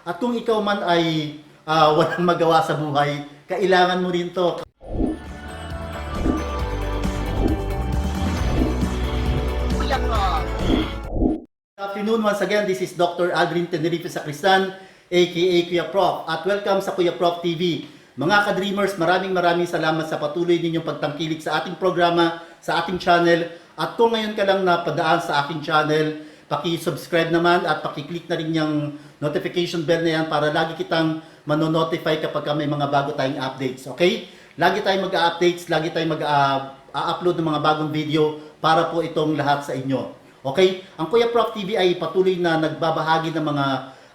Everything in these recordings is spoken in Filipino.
At kung ikaw man ay ah, walang magawa sa buhay, kailangan mo rin to. Good afternoon once again. This is Dr. Aldrin Tenerife Sacristan, aka Kuya Prof. At welcome sa Kuya Prof TV. Mga ka-dreamers, maraming maraming salamat sa patuloy ninyong pagtangkilik sa ating programa, sa ating channel. At kung ngayon ka lang napadaan sa aking channel, paki-subscribe naman at paki-click na rin yung notification bell na yan para lagi kitang manonotify kapag may mga bago tayong updates. Okay? Lagi tayong mag-updates, lagi tayong mag-upload ng mga bagong video para po itong lahat sa inyo. Okay? Ang Kuya Prof TV ay patuloy na nagbabahagi ng mga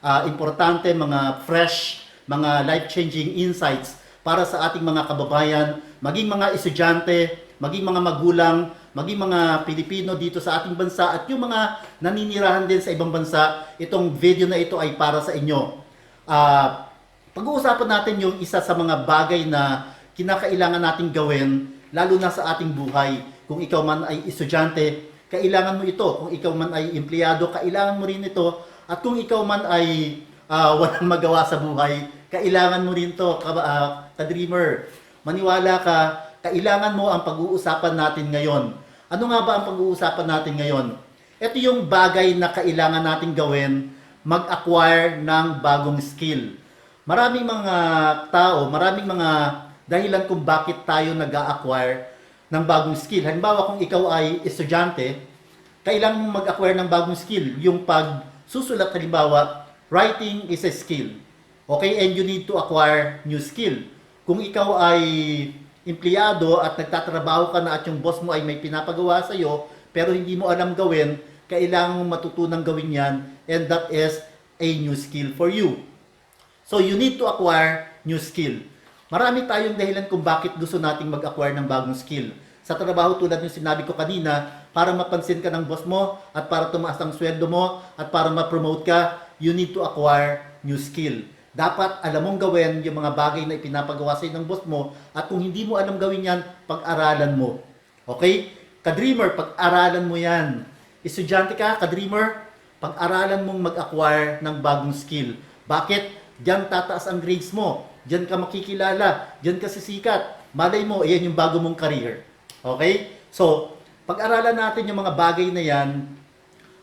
ah, importante, mga fresh, mga life-changing insights para sa ating mga kababayan, maging mga estudyante, maging mga magulang, maging mga Pilipino dito sa ating bansa at yung mga naninirahan din sa ibang bansa, itong video na ito ay para sa inyo. Ah, pag-uusapan natin yung isa sa mga bagay na kinakailangan nating gawin, lalo na sa ating buhay. Kung ikaw man ay estudyante, kailangan mo ito. Kung ikaw man ay empleyado, kailangan mo rin ito. At kung ikaw man ay ah, walang magawa sa buhay, kailangan mo rin to, ka, ah, ka-dreamer. Maniwala ka, kailangan mo ang pag-uusapan natin ngayon. Ano nga ba ang pag-uusapan natin ngayon? Ito yung bagay na kailangan natin gawin, mag-acquire ng bagong skill. Maraming mga tao, maraming mga dahilan kung bakit tayo nag-acquire ng bagong skill. Halimbawa kung ikaw ay estudyante, kailangan mong mag-acquire ng bagong skill. Yung pagsusulat halimbawa, writing is a skill. Okay, and you need to acquire new skill. Kung ikaw ay empleyado at nagtatrabaho ka na at yung boss mo ay may pinapagawa sa iyo, pero hindi mo alam gawin, kailangan mong matutunang gawin yan, and that is a new skill for you. So you need to acquire new skill. Marami tayong dahilan kung bakit gusto nating mag-acquire ng bagong skill. Sa trabaho tulad ng sinabi ko kanina, para mapansin ka ng boss mo at para tumaas ang sweldo mo at para ma-promote ka, you need to acquire new skill. Dapat alam mong gawin yung mga bagay na ipinapagawa sa'yo ng boss mo at kung hindi mo alam gawin yan, pag-aralan mo. Okay? Ka-dreamer, pag-aralan mo yan. Estudyante ka, ka-dreamer, pag-aralan mong mag-acquire ng bagong skill. Bakit? Diyan tataas ang grades mo. Diyan ka makikilala. Diyan ka sisikat. Malay mo, iyan yung bago mong career. Okay? So, pag-aralan natin yung mga bagay na yan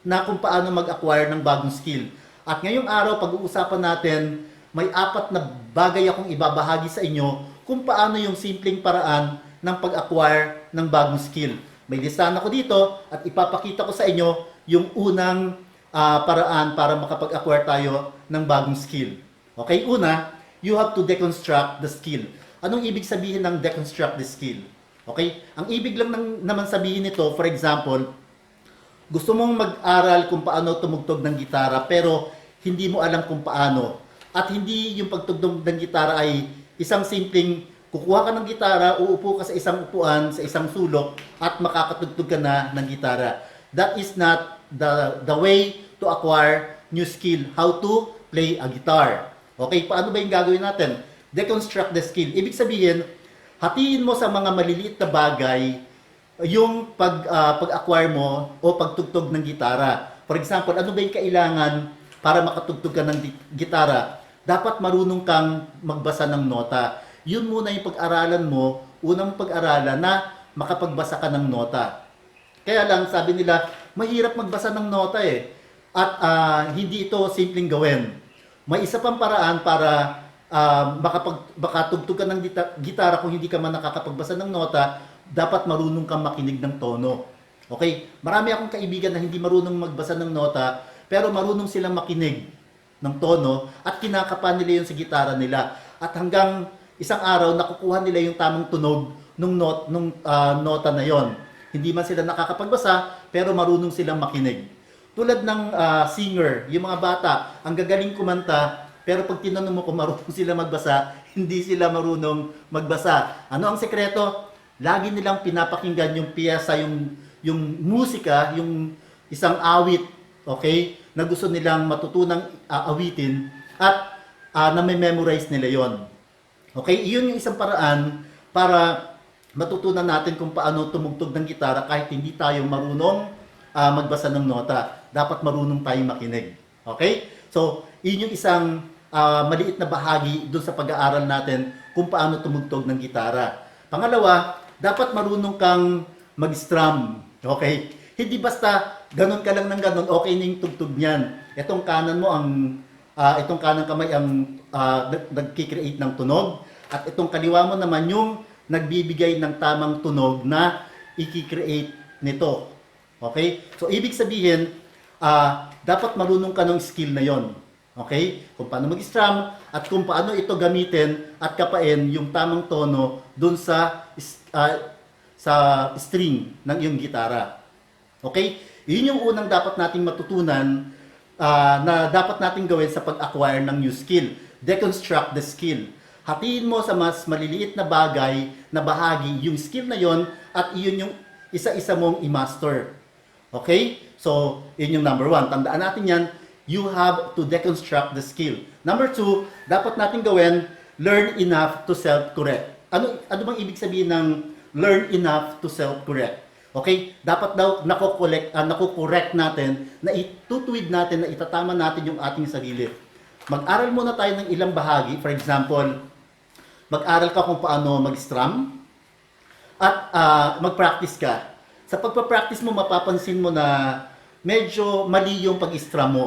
na kung paano mag-acquire ng bagong skill. At ngayong araw, pag-uusapan natin, may apat na bagay akong ibabahagi sa inyo kung paano yung simpleng paraan ng pag-acquire ng bagong skill. May listahan ako dito at ipapakita ko sa inyo yung unang ah, paraan para makapag-acquire tayo ng bagong skill. Okay, una, you have to deconstruct the skill. Anong ibig sabihin ng deconstruct the skill? Okay? Ang ibig lang ng, naman sabihin nito, for example, gusto mong mag-aral kung paano tumugtog ng gitara pero hindi mo alam kung paano. At hindi yung pagtugtog ng gitara ay isang simpleng kukuha ka ng gitara, uupo ka sa isang upuan, sa isang sulok at makakatugtog ka na ng gitara. That is not the the way to acquire new skill, how to play a guitar. Okay, paano ba yung gagawin natin? Deconstruct the skill. Ibig sabihin, hatiin mo sa mga maliliit na bagay yung pag ah, pag-acquire mo o pagtugtog ng gitara. For example, ano ba yung kailangan para makatugtog ka ng gitara? Dapat marunong kang magbasa ng nota. Yun muna yung pag-aralan mo, unang pag-aralan na makapagbasa ka ng nota. Kaya lang, sabi nila, mahirap magbasa ng nota eh. At ah, hindi ito simpleng gawin. May isa pang paraan para ah, makapag, makatugtog ka ng gita- gitara kung hindi ka man nakakapagbasa ng nota, dapat marunong kang makinig ng tono. Okay? Marami akong kaibigan na hindi marunong magbasa ng nota, pero marunong silang makinig ng tono at kinakapan nila yun sa gitara nila. At hanggang isang araw, nakukuha nila yung tamang tunog nung, not, nung ah, nota na yon. Hindi man sila nakakapagbasa, pero marunong silang makinig. Tulad ng ah, singer, yung mga bata, ang gagaling kumanta, pero pag tinanong mo kung marunong sila magbasa, hindi sila marunong magbasa. Ano ang sekreto? Lagi nilang pinapakinggan yung piyesa, yung, yung musika, yung isang awit, okay, na gusto nilang matutunang ah, awitin at uh, na-memorize nila yon. Okay, iyon yung isang paraan para matutunan natin kung paano tumugtog ng gitara kahit hindi tayo marunong ah, magbasa ng nota. Dapat marunong tayong makinig. Okay? So, yun yung isang ah, maliit na bahagi doon sa pag-aaral natin kung paano tumugtog ng gitara. Pangalawa, dapat marunong kang mag-strum. Okay? Hindi basta ganun ka lang ng ganun, okay na yung tugtog niyan. Itong kanan mo ang ah, itong kanang kamay ang ah, nag- nagki-create ng tunog at itong kaliwa mo naman yung nagbibigay ng tamang tunog na i-create nito. Okay? So ibig sabihin, ah, dapat marunong ka ng skill na yon. Okay? Kung paano mag-strum at kung paano ito gamitin at kapain yung tamang tono dun sa ah, sa string ng iyong gitara. Okay? Yun yung unang dapat nating matutunan ah, na dapat nating gawin sa pag-acquire ng new skill. Deconstruct the skill. Hatiin mo sa mas maliliit na bagay na bahagi yung skill na yon at iyon yung isa-isa mong i-master. Okay? So, yun yung number one. Tandaan natin yan, you have to deconstruct the skill. Number two, dapat natin gawin, learn enough to self-correct. Ano, ano bang ibig sabihin ng learn enough to self-correct? Okay? Dapat daw nako-collect, uh, nako-correct natin, na itutuwid natin, na itatama natin yung ating sarili. Mag-aral muna tayo ng ilang bahagi. For example, mag-aral ka kung paano mag-strum, at ah, mag-practice ka. Sa pagpa-practice mo, mapapansin mo na medyo mali yung pag-strum mo.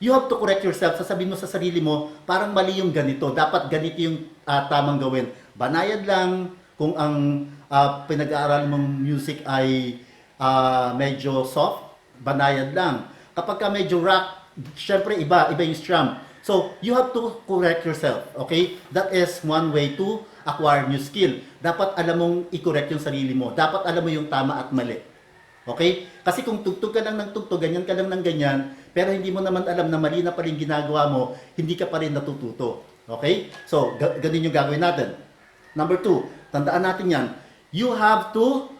You have to correct yourself. Sasabihin mo sa sarili mo, parang mali yung ganito. Dapat ganito yung ah, tamang gawin. Banayad lang kung ang ah, pinag-aaral mong music ay ah, medyo soft, banayad lang. Kapag ka medyo rock, syempre iba, iba yung strum. So, you have to correct yourself, okay? That is one way to acquire new skill. Dapat alam mong i-correct yung sarili mo. Dapat alam mo yung tama at mali. Okay? Kasi kung tugtog ka lang ng tugtog, ganyan ka lang ng ganyan, pero hindi mo naman alam na mali na pa rin ginagawa mo, hindi ka pa rin natututo. Okay? So, ga- ganun yung gagawin natin. Number two, tandaan natin yan. You have to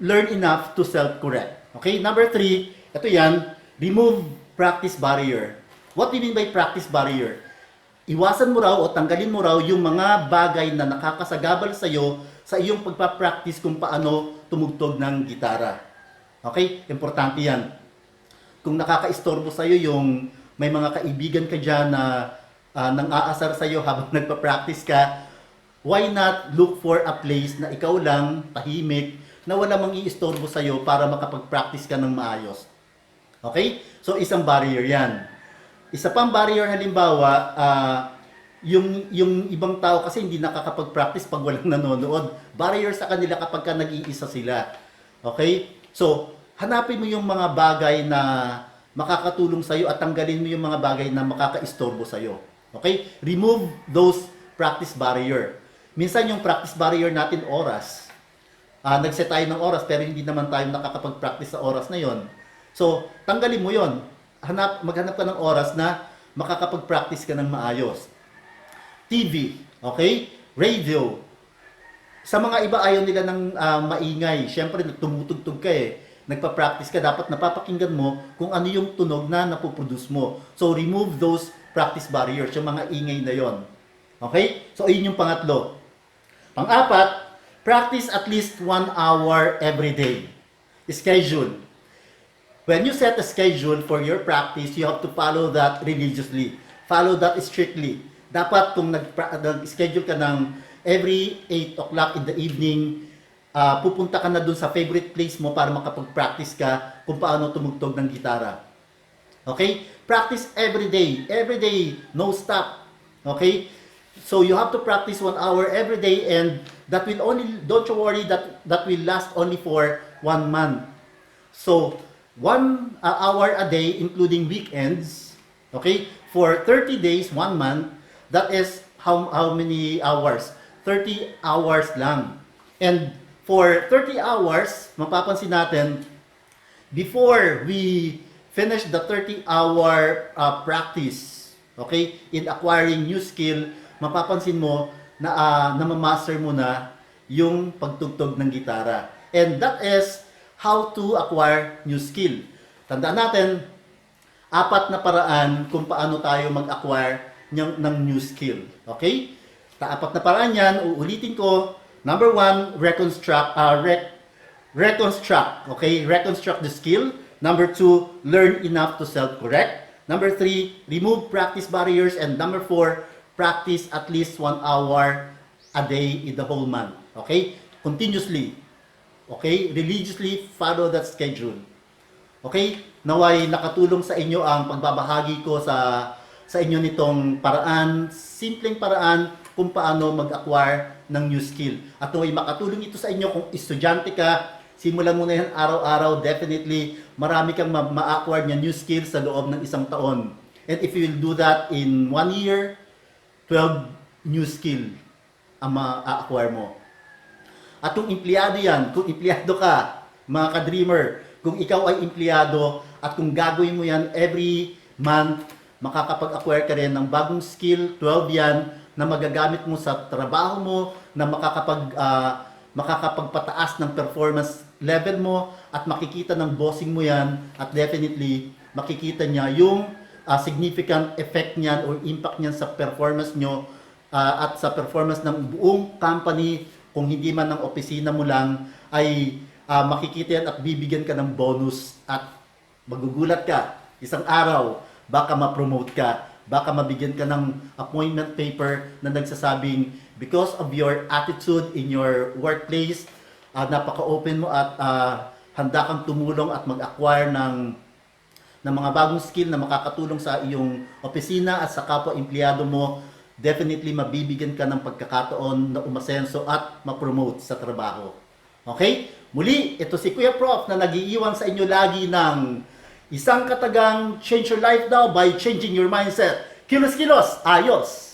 learn enough to self-correct. Okay? Number three, ito yan, remove practice barrier. What do you mean by practice barrier? Iwasan mo raw o tanggalin mo raw yung mga bagay na nakakasagabal sa iyo sa iyong pagpa-practice kung paano tumugtog ng gitara. Okay? Importante yan. Kung nakaka-istorbo sa iyo yung may mga kaibigan ka dyan na ah, nang aasar sa iyo habang nagpa-practice ka, why not look for a place na ikaw lang, tahimik, na wala mang iistorbo sa iyo para makapag-practice ka ng maayos. Okay? So, isang barrier yan. Isa pang barrier halimbawa, ah, yung, yung ibang tao kasi hindi nakakapag-practice pag walang nanonood. Barrier sa kanila kapag ka nag-iisa sila. Okay? So, hanapin mo yung mga bagay na makakatulong sa'yo at tanggalin mo yung mga bagay na makakaistorbo sa'yo. Okay? Remove those practice barrier. Minsan yung practice barrier natin oras. Ah, nag-set tayo ng oras pero hindi naman tayo nakakapag-practice sa oras na yon. So, tanggalin mo yon. Hanap, maghanap ka ng oras na makakapag-practice ka ng maayos. TV, okay? Radio. Sa mga iba ayaw nila ng ah, maingay. Siyempre, tumutugtog ka eh. Nagpa-practice ka, dapat napapakinggan mo kung ano yung tunog na napoproduce mo. So, remove those practice barriers, yung mga ingay na yon. Okay? So, ayun yung pangatlo. Pang-apat, practice at least one hour every day. Schedule. When you set a schedule for your practice, you have to follow that religiously. Follow that strictly. Dapat kung nag- nag-schedule ka ng every 8 o'clock in the evening, ah, pupunta ka na dun sa favorite place mo para makapag-practice ka kung paano tumugtog ng gitara. Okay? Practice every day. Every day. No stop. Okay? So you have to practice one hour every day and that will only, don't you worry, that, that will last only for one month. So, one uh, hour a day, including weekends, okay, for 30 days, one month, that is how, how many hours? 30 hours lang. And for 30 hours, mapapansin natin, before we finish the 30 hour uh, practice, okay, in acquiring new skill, mapapansin mo na uh, namamaster mo na yung pagtugtog ng gitara. And that is how to acquire new skill. Tandaan natin, apat na paraan kung paano tayo mag-acquire ng, ng new skill. Okay? Ta apat na paraan yan, uulitin ko. Number one, reconstruct, uh, rec- reconstruct. Okay? Reconstruct the skill. Number two, learn enough to self-correct. Number three, remove practice barriers. And number four, practice at least one hour a day in the whole month. Okay? Continuously. Okay? Religiously follow that schedule. Okay? Naway nakatulong sa inyo ang pagbabahagi ko sa sa inyo nitong paraan, simpleng paraan kung paano mag-acquire ng new skill. At naway makatulong ito sa inyo kung estudyante ka, simulan mo na yan araw-araw, definitely marami kang ma- ma-acquire niya new skill sa loob ng isang taon. And if you will do that in one year, 12 new skill ang ma-acquire mo. At kung empleyado yan, kung empleyado ka, mga ka-dreamer, kung ikaw ay empleyado at kung gagawin mo yan every month, makakapag-acquire ka rin ng bagong skill, 12 yan, na magagamit mo sa trabaho mo, na makakapag, ah, makakapagpataas ng performance level mo at makikita ng bossing mo yan at definitely makikita niya yung ah, significant effect niyan or impact niyan sa performance nyo ah, at sa performance ng buong company kung hindi man ng opisina mo lang ay ah, makikita yan at bibigyan ka ng bonus at magugulat ka isang araw baka ma-promote ka baka mabigyan ka ng appointment paper na nagsasabing because of your attitude in your workplace ah, napaka-open mo at ah, handa kang tumulong at mag-acquire ng ng mga bagong skill na makakatulong sa iyong opisina at sa kapwa empleyado mo, definitely mabibigyan ka ng pagkakataon na umasenso at ma-promote sa trabaho. Okay? Muli, ito si Kuya Prof na nagiiwan sa inyo lagi ng isang katagang change your life daw by changing your mindset. Kilos-kilos, ayos!